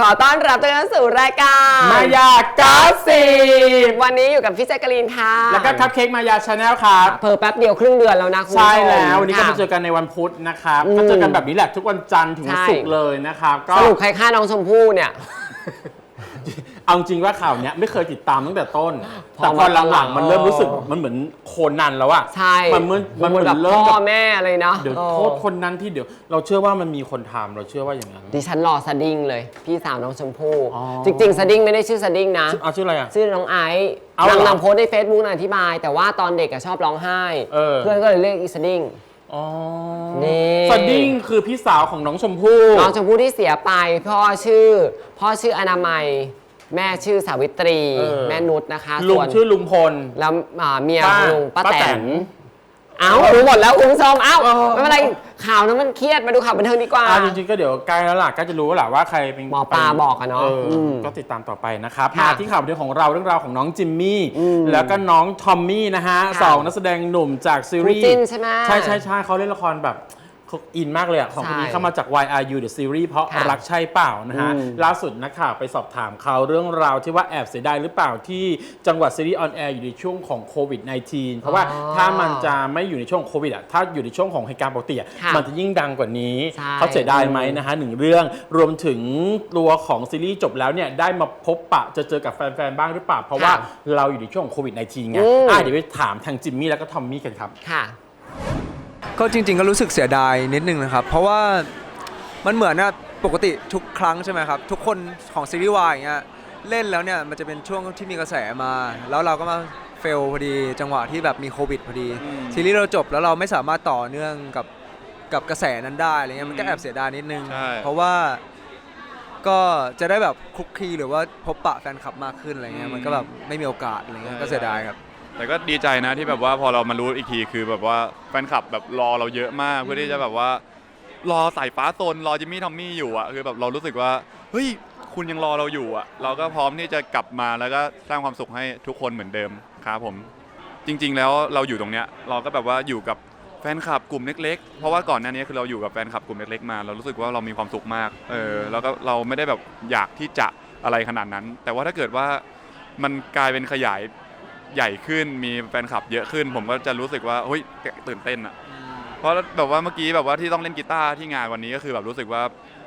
ขอต้อนรับทุกท่านสู่รายการมายากาสิบวันนี้อยู่กับพี่แจ๊กกะลีนค่ะแล้วก็คัพเค้กมายาชาแนลครับเพอแป๊บเดียวครึ่งเดือนแล้วนะคุณผู้ชใช่มแล้ววันนี้ก็ค่ะมาเจอกันในวันพุธนะครับอืม ก็เจอกันแบบนี้แหละทุกวันจันทร์ถึงวันใช่ศุกร์เลยนะครับก็ สรุปใครฆ่าน้องชมพู่เนี่ย เอาจริงว่าข่าวเนี้ยไม่เคยติดตามตั้งแต่ต้นพอแต่พอมาหลังๆมันเริ่มเออรู้สึกมันเหมือนโคนันแล้วอะใช่มันเหมือนมันเหมือนแบบเริ่มพ่อกับแม่เลยเนาะเดี๋ยวออโทษคนนั้นที่เดี๋ยว เราเชื่อว่ามันมีคนทำเราเชื่อว่าอย่างนั้นดิฉันรอสดิ้งเลย พี่สาวน้องชมพู่อ๋อจริงๆสดิ้งไม่ได้ชื่อสดิ้งนะชื่อเอาชื่ออะไรอะชื่อน้องไอซ์เอานางเหรอนางโพสต์ในเฟซบุ๊กนางอธิบาย แต่ว่าตอนเด็กอะชอบร้องไห้เออเพื่อนก็เลยเรียกอีสดิ้งอ๋อนี่สดิ้งคือพี่สาวของน้องชมพู่ น้องชมพู่ที่เสียไป พ่อชื่อ พ่อชื่ออนามัย แม่ชื่อสาวิตรี เออ แม่นุชนะคะลุงส่วนชื่อลุงพล แล้วอ่าเมียป้าของลุงป้าป้าแตแตน นเอ้ารู้หมดแล้วคุณผู้ชมเอ้าเออ ไม่เป็นไรข่าวนั้นมันเครียดมาดูข่าวบันเทิงดีกว่า อ่าจริงๆก็เดี๋ยวใกล้แล้วล่ะก็จะรู้แล้วล่ะว่าใครเป็นหมอปลาบอกอะเนาะอออมก็ติดตามต่อไปนะครับค่ะมาที่ข่าวบันเทิงของเราเรื่องราวของน้องจิมมี่อืมแล้วก็น้องทอมมี่นะฮะค่ะสองนักแสดงหนุ่มจากซีคู่รีส์จิ้นใช่ไหมใช่ใช่ใช่เขาเล่นละครแบบเขา อินมากเลยอะของคนนี้ใช่เข้ามาจาก Why Are You The Series เพราะค่ะรักใช่เปล่านะฮะ อืม ล่าสุดนักข่าวไปสอบถามเขาเรื่องราวที่ว่าแอบเสียดายหรือเปล่าที่จังหวัดซีรีส์ออนแอร์อยู่ในช่วงของโควิด -19 เพราะว่าอ๋อถ้ามันจะไม่อยู่ในช่วงโควิดอะถ้าอยู่ในช่วงของเหตุการณ์ปกติอะค่ะมันจะยิ่งดังกว่านี้ ใช่ เขาเสียดายไหมนะฮะหนึ่งเรื่องรวมถึงตัวของซีรีส์จบแล้วเนี่ยได้มาพบปะจะเจอกับแฟนๆบ้างหรือเปล่าเพราะว่าเราอยู่ในช่วงของโควิด -19 ไงอืม อะเดี๋ยวไปถามทางจิมมี่แล้วก็ทอมมี่กันครับ ค่ะ ก็จริง ๆ ก็รู้สึกเสียดายนิดนึงนะครับ เพราะว่ามันเหมือนนะปกติทุกครั้งใช่ไหมครับ ทุกคนของซีรีส์วายอย่างเงี้ยเล่นแล้วเนี่ยมันจะเป็นช่วงที่มีกระแสมา แล้วเราก็มาเฟลพอดีจังหวะที่แบบมีโควิดพอดีอืมซีรีส์เราจบแล้วเราไม่สามารถต่อเนื่องกับกับกระแสนั้นได้อะไรเงี้ยมันก็แอบเสียดายนิดนึง ใช่ เพราะว่าก็จะได้แบบคลุกคลีหรือว่าพบปะแฟนคลับมากขึ้นอะไรเงี้ยมันก็แบบไม่มีโอกาสอะไรเงี้ยก็เสียดายครับ แต่ก็ดีใจนะที่แบบว่าพอเรามารู้อีกทีคือแบบว่าแฟนคลับแบบรอเราเยอะมากเพื่อที่จะแบบว่ารอสายฟ้าโซนรอจิมมี่ทอมมี่อยู่อะคือแบบเรารู้สึกว่าเฮ้ยคุณยังรอเราอยู่อะ เราก็พร้อมที่จะกลับมาแล้วก็สร้างความสุขให้ทุกคนเหมือนเดิมครับผม จริง ๆ แล้วเราอยู่ตรงเนี้ยเราก็แบบว่าอยู่กับแฟนคลับกลุ่มเล็กๆ เพราะว่าก่อนหน้านี้คือเราอยู่กับแฟนคลับกลุ่มเล็กๆมา เรารู้สึกว่าเรามีความสุขมาก เออ แล้วก็เราไม่ได้แบบอยากที่จะอะไรขนาดนั้น แต่ว่าถ้าเกิดว่ามันกลายเป็นขยาย ใหญ่ขึ้นมีแฟนคลับเยอะขึ้น ผมก็จะรู้สึกว่าเฮ้ยตื่นเต้นอะเพราะแบบว่าเมื่อกี้แบบว่าที่ต้องเล่นกีตาร์ที่งานวันนี้ก็คือแบบรู้สึกว่า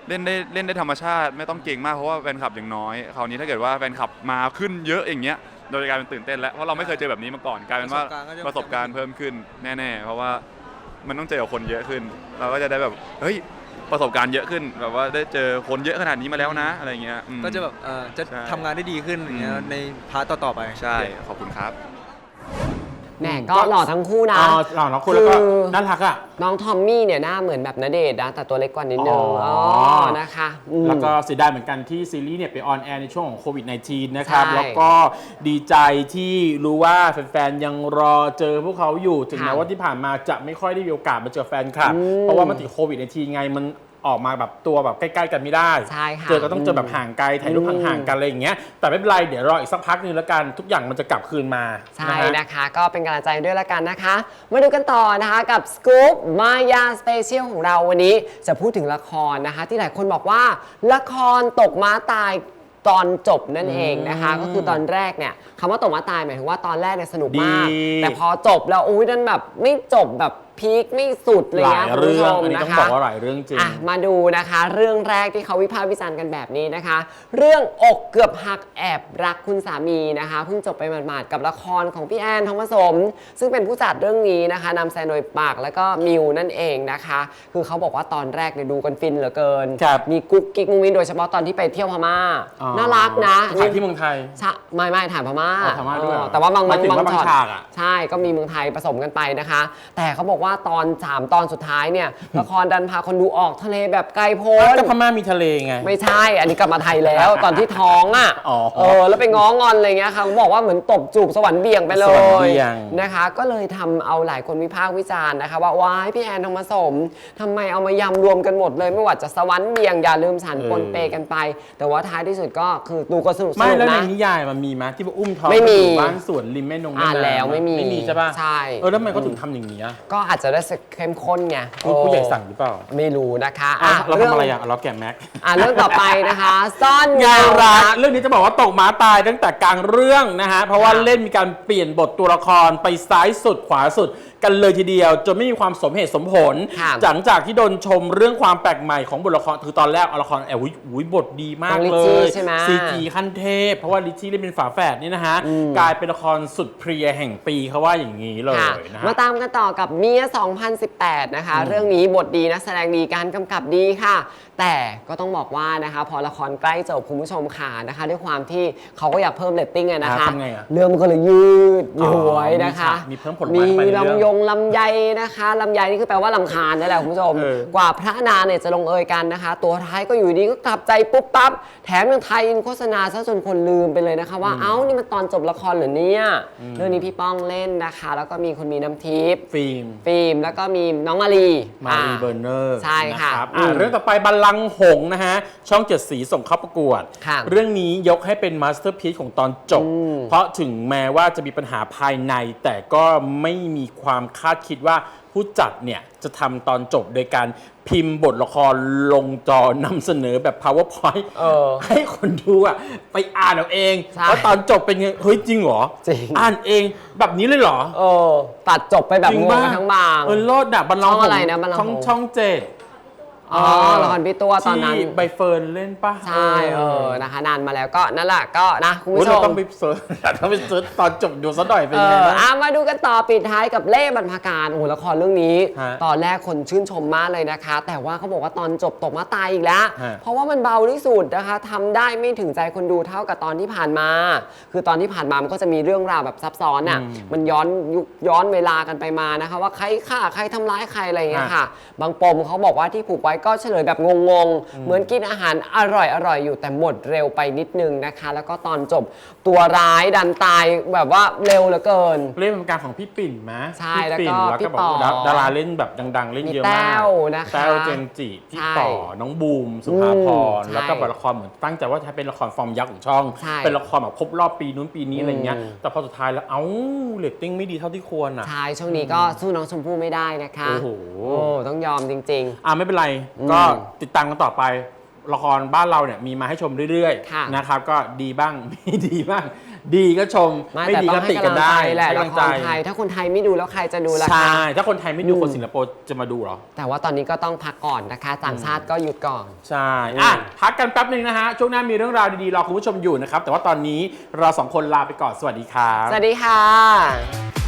เล่นได้เล่นได้ธรรมชาติไม่ต้องเก่งมากเพราะว่าแฟนคลับอย่างน้อยคราวนี้ถ้าเกิดว่าแฟนคลับมาขึ้นเยอะอย่างเงี้ยโดยกลายเป็นตื่นเต้นแล้วเพราะเราไม่เคยเจอแบบนี้มาก่อนกลายเป็นว่าปประระสสบบกาการรณ์ณ์ก็จะเพิ่มขึ้นแน่ ๆ เพราะว่ามันต้องเจอกับคนเยอะขึ้น เราก็จะได้แบบเฮ้ย ประสบการณ์เยอะขึ้นแบบว่าได้เจอคนเยอะขนาดนี้มาแล้วนะอะไรเงี้ยอืม ก็จะแบบเอ่อจะใช่ ทำงานได้ดีขึ้นอย่างเงี้ยอืมในพาร์ตต่อๆไป ใช่ขอบคุณครับ แหมก็หล่อทั้งคู่นะอ๋อหล่อเนอะคุณแล้วก็คือน่ารักอะ น้องทอมมี่เนี่ยหน้าเหมือนแบบณเดชน์นะแต่ตัวเล็กกว่านิดนึงอ๋ออ๋อนะคะอืม แล้วก็เสียดายเหมือนกันที่ซีรีส์เนี่ยไปออนแอร์ในช่วงของโควิด -19 นะครับ ใช่แล้วก็ดีใจที่รู้ว่าแฟนๆ ยังรอเจอพวกเขาอยู่ ถึงค่ะแม้ว่าที่ผ่านมาจะไม่ค่อยได้มีโอกาสมาเจอแฟนคลับ อืมเพราะว่ามันติดโควิด -19 ไงมัน ออกมาแบบตัวแบบใกล้ๆกันไม่ได้ใช่ค่ะ เจอก็ต้องเจอแบบห่างไกลถ่ายรูปอืมห่างๆกันอะไรอย่างเงี้ยแต่ไม่เป็นไรเดี๋ยวรออีกสักพักหนึงแล้วกันทุกอย่างมันจะกลับคืนมาใช่นะฮะ นะคะก็เป็นกำลังใจด้วยละกันนะคะ มาดูกันต่อนะคะกับสกู๊ปมายาสเปเชียลของเราวันนี้จะพูดถึงละครนะคะ ที่หลายคนบอกว่าละครตกม้าตายตอนจบนั่นเองนะคะอืมก็คือตอนแรกเนี่ยคำว่าตกม้าตายหมายถึงว่าตอนแรกเนี่ยสนุกมาก ดี แต่พอจบแล้วอุ้ยนั่นแบบไม่จบแบบ พีคไม่สุดเลยหลานะยคุณเรื่ผู้ชองมอันนี้นะต้องคะบอกว่าหลายเรื่องจริง อะมาดูนะคะเรื่องแรกที่เขาวิพากษ์วิจารณ์กันแบบนี้นะคะ เรื่องอกเกือบหักแอบรักคุณสามีนะคะเพิ่งจบไปหมาดๆกับละครของพี่แอนทองผสม ซึ่งเป็นผู้จัดเรื่องนี้นะคะนำแซนโดยปากแล้วก็มิวนั่นเองนะคะ คือเขาบอกว่าตอนแรกเนี่ยดูกันฟินเหลือเกินครับมีกุ๊กกิ๊กมุ้งมิ้นโดยเฉพาะตอนที่ไปเที่ยวพม่าอ๋อน่ารักนะถ่ายที่เมืองไทยใช่ไม่ไม่ถ่ายพม่าอ๋อพม่าด้วยเหรอเออแต่ว่าบางหมายถึงว่าบางช็อตฉากอะ ใช่ก็มีเมืองไทยผสมกันไปนะคะ แต่เขาบอกว่าตอนสามตอนสุดท้ายเนี่ย ละครดันพาคนดูออกทะเลแบบไกลโพ้นก็พม่ามีทะเลไง ไม่ใช่ อันนี้กลับมาไทยแล้ว ตอนที่ท้องอะ อ๋อเออ แล้วไปง้องอนอะไรเงี้ยค่ะเขาบอกว่าเหมือนตบจูบสวรรค์เบี่ยงไปเลสวรรค์ยเบี่ยง นะคะ ก็เลยทำเอาหลายคนวิพากษ์วิจารณ์นะคะ ว่าว้ายพี่แอนทองผสมทำไมเอามายำรวมกันหมดเลย ไม่ว่าจะสวรรค์เบี่ยงอย่าลืมฉันปนเปกันไป แต่ว่าท้ายที่สุดก็คือดูก็สนุกสไม่นุกแล้วในนะ นิยายมันมีไหมที่ว่าอุ้มท้องไม่มีปอยู่บ้านสวนริมแม่นงแม่อ่านน้ำแล้วไม่มีไม่มีใช่ป่ะใช่ เออแล้วทำไมเขาถึงทำอย่างนี้อะ ก็อาจจะจะได้เข้มข้นไงผู้ผู้ใหญ่สั่งหรือเปล่าไม่รู้นะคะอะอะเราทำอะไรอะเราแกะแม็กอะเรื่องต่อไปนะคะ ซ่อนงาเงานรัรักกเรื่องนี้จะบอกว่าตกม้าตายตั้งแต่กลางเรื่องนะฮะเพราะว่าค่ะเล่นมีการเปลี่ยนบทตัวละครไปซ้ายสุดขวาสุด กันเลยทีเดียว จนไม่มีความสมเหตุสมผล ค่ะหลังจากที่โดนชมเรื่องความแปลกใหม่ของบทละครคือตอนแรกเอาละครแอบอุ้ยอุ้ยบทดีมากน้องลิเลชชี่ยใช่ไหมซีจีขั้นเทพ เพราะว่าลิชชี่เล่นเป็นฝาแฝดนี่นะฮะกลายเป็นละครสุดเพรียแห่งปีเขาว่าอย่างนี้เลยค่ะนะฮะ มาตามกันต่อกับเมีย 2018 นะคะ เรื่องนี้บทดีนักแสดงดีการกำกับดีค่ะ แต่ก็ต้องบอกว่านะคะ พอละครใกล้จบคุณผู้ชมค่ะนะคะ ด้วยความที่เขาก็อยากเพิ่มเรตติ้งอะนะคะ อ่าทำไงอะเรื่องมันก็เลยยืดอ๋อย้วยนะคะมีเพิ่มผลไม้เข้าไปในเรื่องลำยงลำไยนะคะลำไยนี่คือแปลว่าลำคาญนั่นแหละคุณผู้ชม เออ กว่าพระนางเนี่ยจะลงเอยกันนะคะ ตัวท้ายก็อยู่ดีก็กลับใจปุ๊บปั๊บแถมยังไทยอินโฆษณาซะจนคนลืมไปเลยนะคะ ว่าเอ้านี่มันตอนจบละครเหรอเนี่ยเรื่องนี้พี่ป้องเล่นนะคะ แล้วก็มีคนมีน้ำทิพย์ฟิล์ม ฟิล์มแล้วก็มีน้องมารีมารีอ่เบอร์เนอร์ใช่ค่ะนรับอือะมเรื่องต่อไปบัลลังก์หงส์นะฮะ ช่องเจ็ดสีส่งเข้าประกวด ค่ะเรื่องนี้ยกให้เป็นมาสเตอร์พี e ของตอนจบ เพราะถึงแม้ว่าจะมีปัญหาภายในแต่ก็ไม่มีความคาดคิดว่าผู้จัดเนี่ยจะทำตอนจบโดยการพิมพ์บทละครลงจอนำเสนอแบบ powerpoint เออให้คนดูอะไปอ่านเอาเองใช่ ว่าตอนจบเป็นไง เฮ้ยจริงเหรอ จริง อ่านเองแบบนี้เลยเหรอ เออ ตัดจบไปแบบจริงงปะกันทั้งบาง เออโลดอะบัลลังก์ช่องอะไรนะบัลลังก์ช่องหงส์ช่องเจ็ด อ๋อละครพี่ตัวตอนนั้น ที่ใบเฟิร์นเล่นปะใช่เออนะคะ นานมาแล้วก็นั่นแหละก็นะคุณโอ้ยผู้ชเรามต้องไปเซิร์ชต้องไปเซิร์ชตอนจบดูซะหน่อยเป็นเอไงอนะอะมาดูกันต่อปิดท้ายกับเล่บรรพการโอ้โหละครเรื่องนี้ ฮะตอนแรกคนชื่นชมมากเลยนะคะ แต่ว่าเขาบอกว่าตอนจบตกมาตายอีกแล้ว ฮะ เพราะว่ามันเบาที่สุดนะคะทำได้ไม่ถึงใจคนดูเท่ากับตอนที่ผ่านมา คือตอนที่ผ่านมามันก็จะมีเรื่องราวแบบซับซ้อนอะมันย้อนยุคย้อนเวลากันไปมานะคะ ว่าใครฆ่าใครทำร้ายใครอะไรอย่างเงี้ยค่ะ บางปมเขาบอกว่าที่ผูกไว้ก็เฉลยแบบงงๆ เหมือนกินอาหารอร่อยอร่อยๆอยู่แต่หมดเร็วไปนิดนึงนะคะ แล้วก็ตอนจบตัวร้ายดันตายแบบว่าเร็วเหลือเกิน เล่นเป็นการของพี่ปิ่นไหมใช่พี่ปิ่นแล้วก็แล้วก็แบบว่าพี่ป๋อดาราเล่นแบบดัง ๆ เล่นเยอะมีแต้มากวนะคะแต้วเจนจิพี่ใช่ต่อน้องบูม สุภาพรอืมแล้วก็ใช่ละครเหมือนตั้งใจว่าจะเป็นละครฟอร์มยักษ์ของช่อง ใช่เป็นละครแบบครบรอบปีนู้นปีนี้อะไรเงี้ยอืม แต่พอสุดท้ายแล้วเอ้าเรตติ้งไม่ดีเท่าที่ควรอะ ใช่ช่วงนี้ก็สู้น้องชมพู่ไม่ได้นะคะโอ้โหโอ้ต้องยอมจริงอ่าไม่เป็นไรอืมก็ติดตามกันต่อไป ละครบ้านเราเนี่ยมีมาให้ชมเรื่อยค่ะๆนะครับก็ดีบ้าง ไม่ดีบ้าง ดีก็ชมๆไม่ไม่แต่ดีต้อก็งให้ติกำกัลันงได้ใจแหละให้ละกำลังคใจรไทย ถ้าคนไทยไม่ดูแล้วใครจะดูล่ะใช่ คะ ถ้าคนไทยไม่ดูอืม คนสิงคโปร์จะมาดูเหรอ แต่ว่าตอนนี้ก็ต้องพักก่อนนะคะต่างชาติก็หยุดก่อน ใช่ อะ พักกันแป๊บหนึ่งนะฮะ ช่วงหน้ามีเรื่องราวดีๆ รอคุณผู้ชมอยู่นะครับ แต่ว่าตอนนี้เราสองคนลาไปก่อน สวัสดีครับ สวัสดีค่ะ